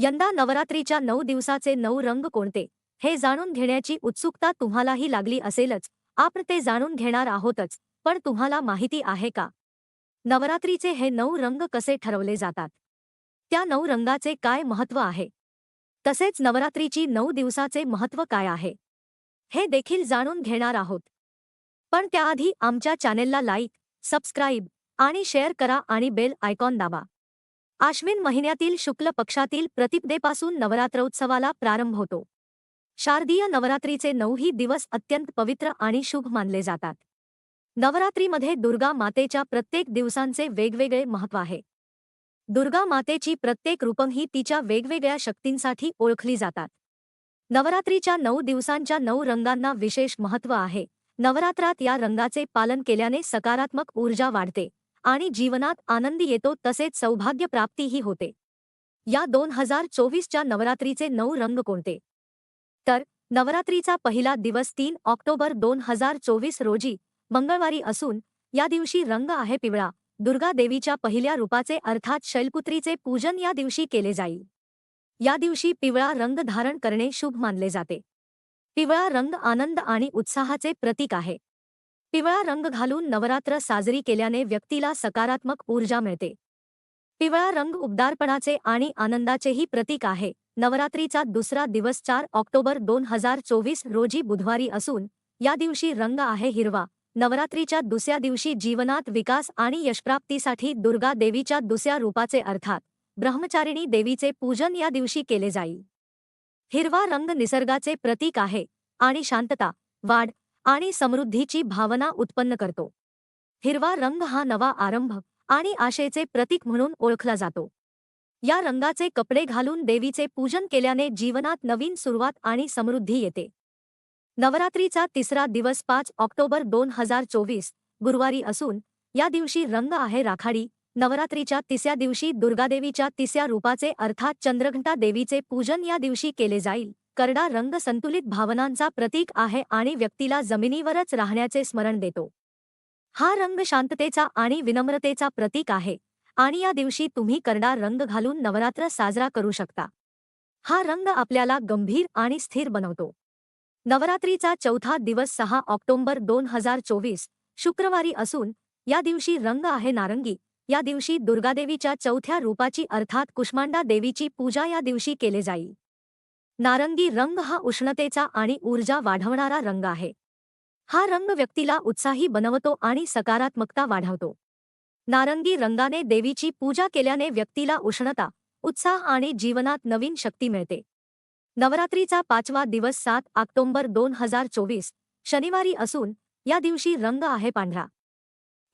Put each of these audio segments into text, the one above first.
यंदा नवरात्रीच्या नऊ दिवसाचे नऊ रंग कोणते? हे जाणून घेण्याची उत्सुकता तुम्हालाही लागली असेलच. आपण ते जाणून घेणार आहोतच. पण तुम्हाला माहिती आहे का? नवरात्रीचे हे नऊ रंग कसे ठरवले जातात? त्या नऊ रंगाचे काय महत्त्व आहे? तसेच नवरात्रीची नऊ दिवसाचे महत्त्व काय आहे? हे देखील जाणून घेणार आहोत. पण त्याआधी आमच्या चॅनेलला लाईक सबस्क्राईब आणि शेअर करा आणि बेल आयकॉन दाबा. आश्विन महिन्यातील शुक्ल पक्षातील प्रतिपदेपासून नवरात्रोत्सवाला प्रारंभ होतो. शारदीय नवरात्रीचे नऊही दिवस अत्यंत पवित्र आणि शुभ मानले जातात. नवरात्रीमध्ये दुर्गा मातेच्या प्रत्येक दिवसांचे वेगवेगळे महत्त्व आहे. दुर्गा मातेची प्रत्येक रूपं ही तिच्या वेगवेगळ्या शक्तींसाठी ओळखली जातात. नवरात्रीच्या नऊ दिवसांच्या नऊ रंगांना विशेष महत्त्व आहे. नवरात्रात या रंगाचे पालन केल्याने सकारात्मक ऊर्जा वाढते. आणि जीवनात आनंदी येतो तसेच सौभाग्य प्राप्तीही होते. या दोन हजार चोवीसच्या नवरात्रीचे नऊ रंग कोणते? तर नवरात्रीचा पहिला दिवस तीन ऑक्टोबर दोन हजार चोवीस रोजी मंगळवारी असून या दिवशी रंग आहे पिवळा. दुर्गा देवीच्या पहिल्या रूपाचे अर्थात शैलपुत्रीचे पूजन या दिवशी केले जाईल. या दिवशी पिवळा रंग धारण करणे शुभ मानले जाते. पिवळा रंग आनंद आणि उत्साहाचे प्रतीक आहे. पिवळा रंग घालून नवरात्र साजरी केल्याने व्यक्तीला सकारात्मक ऊर्जा मिळते. पिवळा रंग उबदारपणाचे आणि आनंदाचेही प्रतीक आहे. नवरात्रीचा दुसरा दिवस चार ऑक्टोबर दोन हजार चोवीस रोजी बुधवारी असून या दिवशी रंग आहे हिरवा. नवरात्रीच्या दुसऱ्या दिवशी जीवनात विकास आणि यशप्राप्तीसाठी दुर्गा देवीच्या दुसऱ्या रूपाचे अर्थात ब्रह्मचारिणी देवीचे पूजन या दिवशी केले जाईल. हिरवा रंग निसर्गाचे प्रतीक आहे आणि शांतता वाढ आणि समृद्धीची भावना उत्पन्न करतो. हिरवा रंग हा नवा आरंभ आणि आशेचे प्रतीक म्हणून ओळखला जातो. या रंगाचे कपडे घालून देवीचे पूजन केल्याने जीवनात नवीन सुरुवात आणि समृद्धी येते. नवरात्रीचा तिसरा दिवस पाच ऑक्टोबर दोन हजार चोवीस गुरुवारी असून या दिवशी रंग आहे राखाडी नवरात्रीच्या तिसऱ्या दिवशी दुर्गादेवीच्या तिसऱ्या रूपाचे अर्थात चंद्रघंटा देवीचे पूजन या दिवशी केले जाईल. करडा रंग संतुलित भावनांचा प्रतीक आहे आणि व्यक्तीला जमिनीवरच राहण्याचे स्मरण देतो. हा रंग शांततेचा आणि विनम्रतेचा प्रतीक आहे आणि या दिवशी तुम्ही करडा रंग घालून नवरात्र साजरा करू शकता. हा रंग आपल्याला गंभीर आणि स्थिर बनवतो. नवरात्रीचा चौथा दिवस सहा ऑक्टोबर दोन हजार चोवीस शुक्रवारी असून या दिवशी रंग आहे नारंगी या दिवशी दुर्गादेवीच्या चौथ्या रूपाची अर्थात कुष्मांडा देवीची पूजा या दिवशी केले जाईल. नारंगी रंग हा उष्णतेचा आणि ऊर्जा वाढवणारा रंग आहे. हा रंग व्यक्तीला उत्साही बनवतो आणि सकारात्मकता वाढवतो. नारंगी रंगाने देवीची पूजा केल्याने व्यक्तीला उष्णता उत्साह आणि जीवनात नवीन शक्ती मिळते. नवरात्रीचा पाचवा दिवस सात ऑक्टोबर दोन हजार चोवीस शनिवारी असून या दिवशी रंग आहे पांढरा.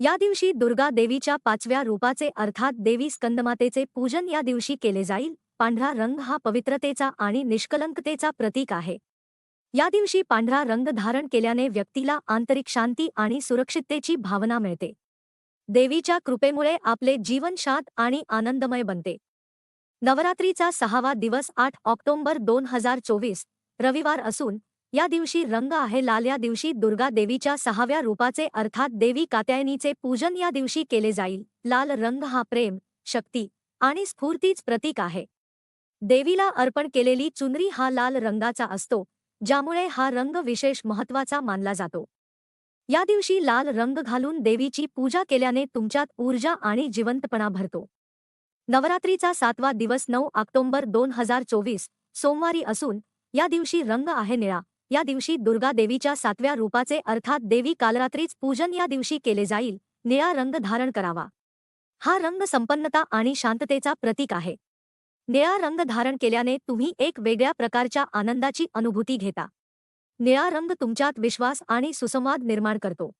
या दिवशी दुर्गा देवीच्या पाचव्या रूपाचे अर्थात देवी स्कंदमातेचे पूजन या दिवशी केले जाईल. पांढरा रंग हा पवित्रतेचा आणि निष्कलंकतेचा प्रतीक आहे. या दिवशी पांढरा रंग धारण केल्याने व्यक्तीला आंतरिक शांती आणि सुरक्षिततेची भावना मिळते. देवीच्या कृपेमुळे आपले जीवन शांत आणि आनंदमय बनते. नवरात्रीचा सहावा दिवस आठ ऑक्टोबर दोन हजार चोवीस रविवार असून या दिवशी रंग आहे लाल या दिवशी दुर्गा देवीच्या सहाव्या रूपाचे अर्थात देवी कात्यायनीचे पूजन या दिवशी केले जाईल. लाल रंग हा प्रेम शक्ती आणि स्फूर्तीच प्रतीक आहे. देवीला अर्पण केलेली चुनरी हा लाल रंगाचा असतो ज्यामुळे हा रंग विशेष महत्त्वाचा मानला जातो. या दिवशी लाल रंग घालून देवीची पूजा केल्याने तुमच्यात ऊर्जा आणि जिवंतपणा भरतो. नवरात्रीचा सातवा दिवस नऊ ऑक्टोंबर दोन हजार चोवीस सोमवारी असून या दिवशी रंग आहे निळा या दिवशी दुर्गा देवीच्या सातव्या रूपाचे अर्थात देवी कालरात्रीच पूजन या दिवशी केले जाईल निळा रंग धारण करावा. हा रंग संपन्नता आणि शांततेचा प्रतीक आहे. निळा रंग धारण केल्याने तुम्ही एक वेगळ्या प्रकारच्या आनंदाची अनुभूती घेता. निळा रंग तुमच्यात विश्वास आणि सुसंवाद निर्माण करतो.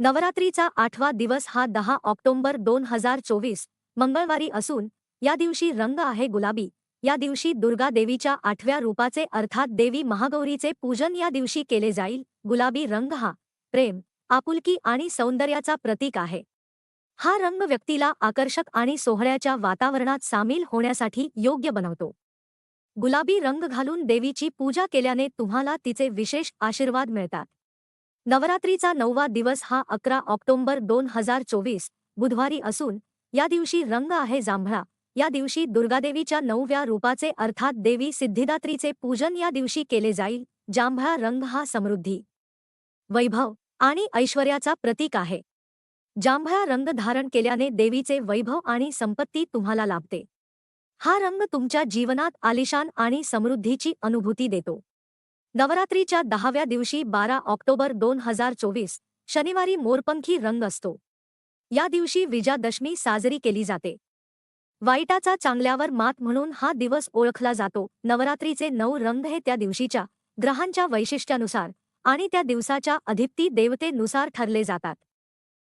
नवरात्रीचा आठवा दिवस हा दहा ऑक्टोबर दोन हजार चोवीस मंगळवारी असून या दिवशी रंग आहे गुलाबी या दिवशी दुर्गा देवीच्या आठव्या रूपाचे अर्थात देवी महागौरीचे पूजन या दिवशी केले जाईल गुलाबी रंग हा प्रेम आपुलकी आणि सौंदर्याचा प्रतीक आहे. हा रंग व्यक्तीला आकर्षक आणि सोहळ्याच्या वातावरणात सामील होण्यासाठी योग्य बनवतो. गुलाबी रंग घालून देवीची पूजा केल्याने तुम्हाला तिचे विशेष आशीर्वाद मिळतात. नवरात्रीचा नववा दिवस हा अकरा ऑक्टोबर दोन हजार चोवीस बुधवारी असून या दिवशी रंग आहे जांभळा. या दिवशी दुर्गादेवीच्या नवव्या रूपाचे अर्थात देवी सिद्धिदात्रीचे पूजन या दिवशी केले जाईल. जांभळा रंग हा समृद्धी वैभव आणि ऐश्वर्याचा प्रतीक आहे. जांभळा रंग धारण केल्याने देवीचे वैभव आणि संपत्ती तुम्हाला लाभते. हा रंग तुमच्या जीवनात आलिशान आणि समृद्धीची अनुभूती देतो. नवरात्रीच्या दहाव्या दिवशी बारा ऑक्टोबर दोन हजार चोवीस शनिवारी मोरपंखी रंग असतो. या दिवशी विजयादशमी साजरी केली जाते. वाईटाचा चांगल्यावर मात म्हणून हा दिवस ओळखला जातो. नवरात्रीचे नऊ रंग हे त्या दिवशीच्या ग्रहांच्या वैशिष्ट्यानुसार आणि त्या दिवसाच्या अधिप्ती देवतेनुसार ठरले जातात.